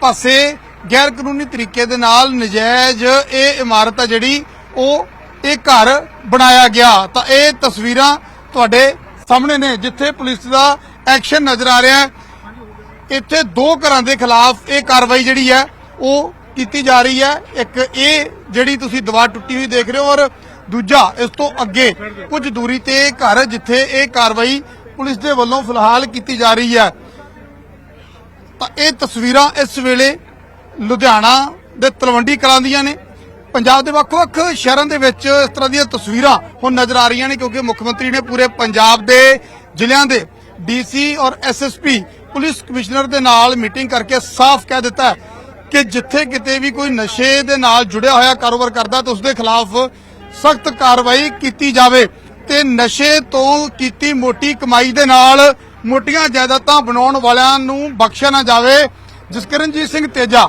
ਪਾਸੇ ਗੈਰ ਕਾਨੂੰਨੀ ਤਰੀਕੇ ਦੇ ਨਾਲ ਨਜਾਇਜ਼ ਇਹ ਇਮਾਰਤ ਆ ਜਿਹੜੀ ਉਹ ਇਹ ਘਰ ਬਣਾਇਆ ਗਿਆ। ਤਾਂ ਇਹ ਤਸਵੀਰਾਂ ਤੁਹਾਡੇ ਸਾਹਮਣੇ ਨੇ, ਜਿੱਥੇ ਪੁਲਿਸ ਦਾ ਐਕਸ਼ਨ ਨਜ਼ਰ ਆ ਰਿਹਾ ਹੈ। ਇੱਥੇ ਦੋ ਘਰਾਂ ਦੇ ਖਿਲਾਫ ਇਹ ਕਾਰਵਾਈ ਜਿਹੜੀ ਹੈ, ਉਹ ਕੀਤੀ ਜਾ ਰਹੀ ਹੈ। ਇੱਕ ਇਹ ਜਿਹੜੀ ਤੁਸੀਂ ਦੀਵਾਰ ਟੁੱਟੀ ਹੋਈ ਦੇਖ ਰਹੇ ਹੋ ਔਰ ਦੂਜਾ ਇਸ ਤੋਂ ਅੱਗੇ ਕੁਝ ਦੂਰੀ ਤੇ ਘਰ ਜਿੱਥੇ ਇਹ ਕਾਰਵਾਈ ਪੁਲਿਸ ਦੇ ਵੱਲੋਂ ਫਿਲਹਾਲ ਕੀਤੀ ਜਾ ਰਹੀ ਹੈ। ਤਾਂ ਇਹ ਤਸਵੀਰਾਂ ਇਸ ਵੇਲੇ ਲੁਧਿਆਣਾ ਦੇ ਤਲਵੰਡੀ ਕਲਾਂ ਦੀਆਂ ਨੇ। ਪੰਜਾਬ ਦੇ ਵੱਖ-ਵੱਖ ਸ਼ਹਿਰਾਂ ਦੇ ਵਿੱਚ ਇਸ ਤਰ੍ਹਾਂ ਦੀਆਂ ਤਸਵੀਰਾਂ ਹੁਣ ਨਜ਼ਰ ਆ ਰਹੀਆਂ ਨੇ ਕਿਉਂਕਿ ਮੁੱਖ ਮੰਤਰੀ ਨੇ ਪੂਰੇ ਪੰਜਾਬ ਦੇ ਜ਼ਿਲ੍ਹਿਆਂ ਦੇ ਡੀਸੀ ਔਰ ਐਸਐਸਪੀ ਪੁਲਿਸ ਕਮਿਸ਼ਨਰ ਦੇ ਨਾਲ ਮੀਟਿੰਗ ਕਰਕੇ ਸਾਫ਼ ਕਹਿ ਦਿੱਤਾ ਕਿ ਜਿੱਥੇ ਕਿਤੇ ਵੀ ਕੋਈ ਨਸ਼ੇ ਦੇ ਨਾਲ ਜੁੜਿਆ ਹੋਇਆ ਕਾਰੋਬਾਰ ਕਰਦਾ ਤਾਂ ਉਸ ਦੇ ਖਿਲਾਫ ਸਖਤ ਕਾਰਵਾਈ ਕੀਤੀ ਜਾਵੇ ਤੇ ਨਸ਼ੇ ਤੋਂ ਕੀਤੀ ਮੋਟੀ ਕਮਾਈ ਦੇ ਨਾਲ ਮੋਟੀਆਂ ਜਾਇਦਾਦਾਂ ਬਣਾਉਣ ਵਾਲਿਆਂ ਨੂੰ ਬਖਸ਼ਿਆ ਨਾ ਜਾਵੇ ਜਸਕਰਨਜੀਤ ਸਿੰਘ ਤੇਜਾ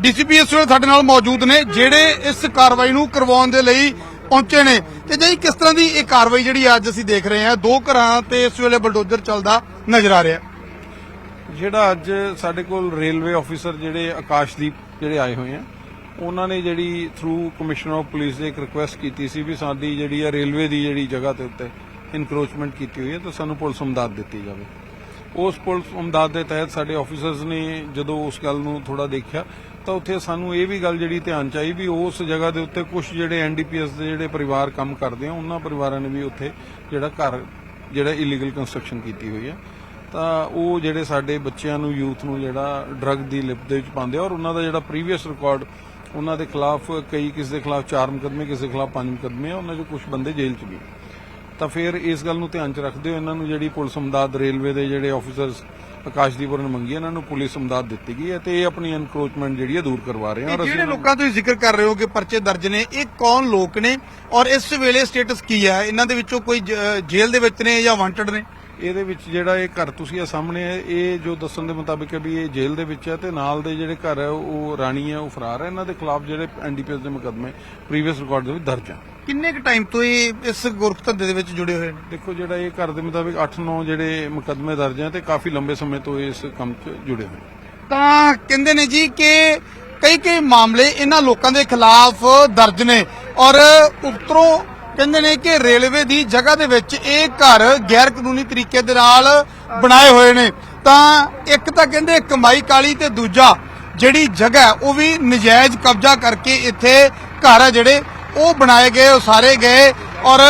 ਡੀਸੀਪੀ ਇਸ ਵੇਲੇ ਸਾਡੇ ਨਾਲ ਮੌਜੂਦ ਨੇ, ਜਿਹੜੇ ਇਸ ਕਾਰਵਾਈ ਨੂੰ ਕਰਵਾਉਣ ਦੇ ਲਈ ਪਹੁੰਚੇ ਨੇ। ਤੇ ਜੀ ਕਿਸ ਤਰ੍ਹਾਂ ਦੀ ਇਹ ਕਾਰਵਾਈ ਜਿਹੜੀ ਅੱਜ ਅਸੀਂ ਦੇਖ ਰਹੇ ਹਾਂ, ਦੋ ਘਰਾਂ ਤੇ ਇਸ ਵੇਲੇ ਬਲਡੋਜ਼ਰ ਚੱਲਦਾ ਨਜ਼ਰ ਆ ਰਿਹਾ। ਜਿਹੜਾ ਅੱਜ ਸਾਡੇ ਕੋਲ ਰੇਲਵੇ ਆਫੀਸਰ ਜਿਹੜੇ ਆਕਾਸ਼ਦੀਪ ਜਿਹੜੇ ਆਏ ਹੋਏ ਆ, ਉਹਨਾਂ ਨੇ ਜਿਹੜੀ ਥਰੂ ਕਮਿਸ਼ਨਰ ਆਫ ਪੁਲਿਸ ਦੇ ਇੱਕ ਰਿਕੁਐਸਟ ਕੀਤੀ ਸੀ ਵੀ ਸਾਡੀ ਜਿਹੜੀ ਆ ਰੇਲਵੇ ਦੀ ਜਿਹੜੀ ਜਗ੍ਹਾ ਤੇ ਉੱਤੇ ਇਨਕਰੋਚਮੈਂਟ ਕੀਤੀ ਹੋਈ ਹੈ, ਤਾਂ ਸਾਨੂੰ ਪੁਲਿਸ ਅਮਦਾਦ ਦਿੱਤੀ ਜਾਵੇ। ਉਸ ਪੁਲਿਸ ਮਦਦ ਦੇ ਤਹਿਤ ਸਾਡੇ ਆਫੀਸਰਸ ਨੇ ਜਦੋਂ ਉਸ ਗੱਲ ਨੂੰ ਥੋੜਾ ਦੇਖਿਆ, ਤਾਂ ਉੱਥੇ ਸਾਨੂੰ ਇਹ ਵੀ ਗੱਲ ਜਿਹੜੀ ਧਿਆਨ ਚ ਆਈ ਵੀ ਉਸ ਜਗ੍ਹਾ ਦੇ ਉੱਤੇ ਕੁਝ ਜਿਹੜੇ ਐਨਡੀਪੀਐਸ ਦੇ ਜਿਹੜੇ ਪਰਿਵਾਰ ਕੰਮ ਕਰਦੇ ਆ, ਉਹਨਾਂ ਪਰਿਵਾਰਾਂ ਨੇ ਵੀ ਉੱਥੇ ਜਿਹੜਾ ਘਰ, ਜਿਹੜਾ ਇਲੀਗਲ ਕੰਸਟਰਕਸ਼ਨ ਕੀਤੀ ਹੋਈ ਹੈ ਤਾਂ ਉਹ ਜਿਹੜੇ ਸਾਡੇ ਬੱਚਿਆਂ ਨੂੰ, ਯੂਥ ਨੂੰ ਜਿਹੜਾ ਡਰੱਗ ਦੀ ਲਿਪ ਦੇ ਵਿੱਚ ਪਾਉਂਦੇ ਆ, ਔਰ ਉਹਨਾਂ ਦਾ ਜਿਹੜਾ ਪ੍ਰੀਵੀਅਸ ਰਿਕਾਰਡ ਉਹਨਾਂ ਦੇ ਖਿਲਾਫ ਕਈ ਕਿਸੇ ਦੇ ਖਿਲਾਫ 4 ਮੁਕਦਮੇ, ਕਿਸੇ ਦੇ ਖਿਲਾਫ 5 ਮੁਕਦਮੇ ਆ, ਉਹਨਾਂ 'ਚੋਂ ਕੁਝ ਬੰਦੇ ਜੇਲ੍ਹ 'ਚ ਵੀ। ਤਾਂ ਫਿਰ ਇਸ ਗੱਲ ਨੂੰ ਧਿਆਨ 'ਚ ਰੱਖਦੇ ਹੋਏ ਇਹਨਾਂ ਨੂੰ ਜਿਹੜੀ ਪੁਲਿਸ ਮਦਦ ਰੇਲਵੇ ਦੇ ਜਿਹੜੇ ਆਫੀਸਰਸ ਆਕਾਸ਼ਦੀਪ ਹੋਰਾਂ ਨੇ ਮੰਗੀ ਇਹਨਾਂ ਨੂੰ ਪੁਲਿਸ ਮਦਦ ਦਿੱਤੀ ਗਈ ਹੈ ਤੇ ਇਹ ਆਪਣੀ ਐਨਕਰੋਚਮੈਂਟ ਜਿਹੜੀ ਹੈ ਦੂਰ ਕਰਵਾ ਰਹੇ ਆ ਇਹ ਔਰ ਜਿਹੜੇ ਲੋਕਾਂ ਤੁਸੀਂ ਜ਼ਿਕਰ ਕਰ ਰਹੇ ਹੋ ਕਿ ਪਰਚੇ ਦਰਜ ਨੇ ਇਹ ਕੌਣ ਲੋਕ ਨੇ ਔਰ ਇਸ ਵੇਲੇ ਸਟੇਟਸ ਕੀ ਹੈ? ਇਹਨਾਂ ਦੇ ਵਿੱਚੋਂ ਕੋਈ ਜੇਲ੍ਹ ਦੇ ਵਿੱਚ ਨੇ ਜਾਂ ਵਾਂਟਡ ਨੇ? ਇਹਦੇ ਵਿੱਚ ਜਿਹੜਾ ਇਹ ਘਰ ਤੁਸੀਂ ਆ ਸਾਹਮਣੇ ਹੈ ਇਹ ਜੋ ਦੱਸਣ ਦੇ ਮੁਤਾਬਿਕ ਹੈ ਵੀ ਇਹ ਜੇਲ੍ਹ ਦੇ ਵਿੱਚ ਹੈ ਤੇ ਨਾਲ ਦੇ ਜਿਹੜੇ ਘਰ ਹੈ ਉਹ ਰਾਣੀ ਹੈ ਉਹ ਫਰਾਰ ਹੈ। ਇਹਨਾਂ ਦੇ ਖਿਲਾਫ ਜਿਹੜੇ ਐਨਡੀਪੀਐਸ ਦੇ ਮੁਕਦਮੇ ਪ੍ਰੀਵੀਅਸ ਰਿਕਾਰਡ ਦੇ ਵਿੱਚ ਦਰਜ ਹੈ ਕਿੰਨੇ ਕੁ ਟਾਈਮ ਤੋਂ ਇਹ ਇਸ ਗੁਰਪ ਧੰਦੇ ਦੇ ਵਿੱਚ ਜੁੜੇ ਹੋਏ ਨੇ? ਦੇਖੋ ਜਿਹੜਾ ਇਹ ਘਰ ਦੇ ਮੁਤਾਬਿਕ 8-9 ਜਿਹੜੇ ਮੁਕਦਮੇ ਦਰਜ ਹੈ ਤੇ ਕਾਫੀ ਲੰਬੇ ਸਮੇਂ ਤੋਂ ਇਸ ਕੰਮ 'ਚ ਜੁੜੇ ਹੋਏ ਨੇ। ਤਾਂ ਕਹਿੰਦੇ ਨੇ ਜੀ ਕਿ ਕਈ ਕਈ ਮਾਮਲੇ ਇਹਨਾਂ ਲੋਕਾਂ ਦੇ ਖਿਲਾਫ ਦਰਜ ਨੇ ਔਰ ਉਪਰੋਂ ਕਹਿੰਦੇ ਨੇ ਕਿ ਰੇਲਵੇ ਦੀ ਜਗ੍ਹਾ ਦੇ ਵਿੱਚ ਇਹ ਘਰ ਗੈਰ ਕਾਨੂੰਨੀ ਤਰੀਕੇ ਦੇ ਨਾਲ ਬਣਾਏ ਹੋਏ ਨੇ। ਤਾਂ ਇੱਕ ਤਾਂ ਕਹਿੰਦੇ ਕਮਾਈ ਕਾਲੀ ਤੇ ਦੂਜਾ ਜਿਹੜੀ ਜਗ੍ਹਾ ਉਹ ਵੀ ਨਜਾਇਜ਼ ਕਬਜ਼ਾ ਕਰਕੇ ਇੱਥੇ ਘਰ ਆ ਜਿਹੜੇ, ਉਹ ਬਣਾਏ ਗਏ, ਉਸਾਰੇ ਗਏ। ਔਰ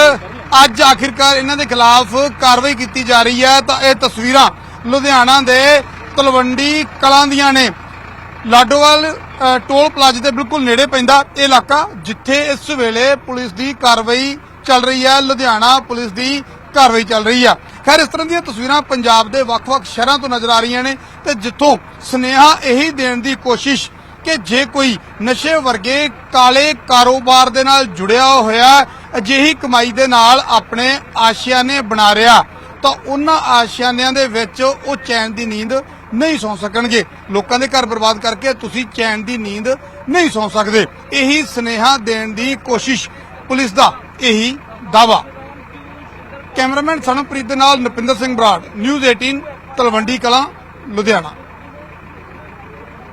ਅੱਜ ਆਖਿਰਕਾਰ ਇਹਨਾਂ ਦੇ ਖਿਲਾਫ ਕਾਰਵਾਈ ਕੀਤੀ ਜਾ ਰਹੀ ਹੈ। ਤਾਂ ਇਹ ਤਸਵੀਰਾਂ ਲੁਧਿਆਣਾ ਦੇ ਤਲਵੰਡੀ ਕਲਾਂ ਦੀਆਂ ਨੇ। ਲਾਡੋਵਾਲ ਟੋਲ ਪਲਾਜ਼ੇ ਦੇ ਬਿਲਕੁਲ ਨੇੜੇ ਪੈਂਦਾ ਇਹ ਇਲਾਕਾ, ਜਿੱਥੇ ਇਸ ਵੇਲੇ ਪੁਲਿਸ ਦੀ ਕਾਰਵਾਈ ਚੱਲ ਰਹੀ ਹੈ, ਲੁਧਿਆਣਾ ਪੁਲਿਸ ਦੀ ਕਾਰਵਾਈ ਚੱਲ ਰਹੀ ਹੈ ਖੈਰ, ਇਸ ਤਰ੍ਹਾਂ ਦੀਆਂ ਤਸਵੀਰਾਂ ਪੰਜਾਬ ਦੇ ਵੱਖ-ਵੱਖ ਸ਼ਹਿਰਾਂ ਤੋਂ ਨਜ਼ਰ ਆ ਰਹੀਆਂ ਨੇ ਤੇ ਜਿੱਥੋਂ ਸੁਨੇਹਾ ਇਹੀ ਦੇਣ ਦੀ ਕੋਸ਼ਿਸ਼ ਕਿ ਜੇ ਕੋਈ ਨਸ਼ੇ ਵਰਗੇ ਕਾਲੇ ਕਾਰੋਬਾਰ ਦੇ ਨਾਲ ਜੁੜਿਆ ਹੋਇਆ, ਅਜਿਹੀ ਕਮਾਈ ਦੇ ਨਾਲ ਆਪਣੇ ਆਸ਼ਿਆਨੇ ਬਣਾ ਰਿਹਾ, ਤਾਂ ਉਹਨਾਂ ਆਸ਼ਿਆਨਿਆਂ ਦੇ ਵਿੱਚ ਉਹ ਚੈਨ ਦੀ ਨੀਂਦ ਨਹੀਂ ਸੌਂ ਸਕਣਗੇ। ਲੋਕਾਂ ਦੇ ਘਰ ਬਰਬਾਦ ਕਰਕੇ ਤੁਸੀਂ ਚੈਨ ਦੀ ਨੀਂਦ ਨਹੀਂ ਸੌਂ ਸਕਦੇ। ਇਹੀ ਸਨੇਹਾ ਦੇਣ ਦੀ ਕੋਸ਼ਿਸ਼ ਪੁਲਿਸ ਦਾ, ਇਹੀ ਦਾਵਾ ਕੈਮਰਾਮੈਨ ਸਨਪ੍ਰੀਤ ਦੇ ਨਾਲ ਨਪਿੰਦਰ ਸਿੰਘ ਬਰਾੜ, ਨਿਊਜ਼ 18 ਤਲਵੰਡੀ ਕਲਾਂ, ਲੁਧਿਆਣਾ।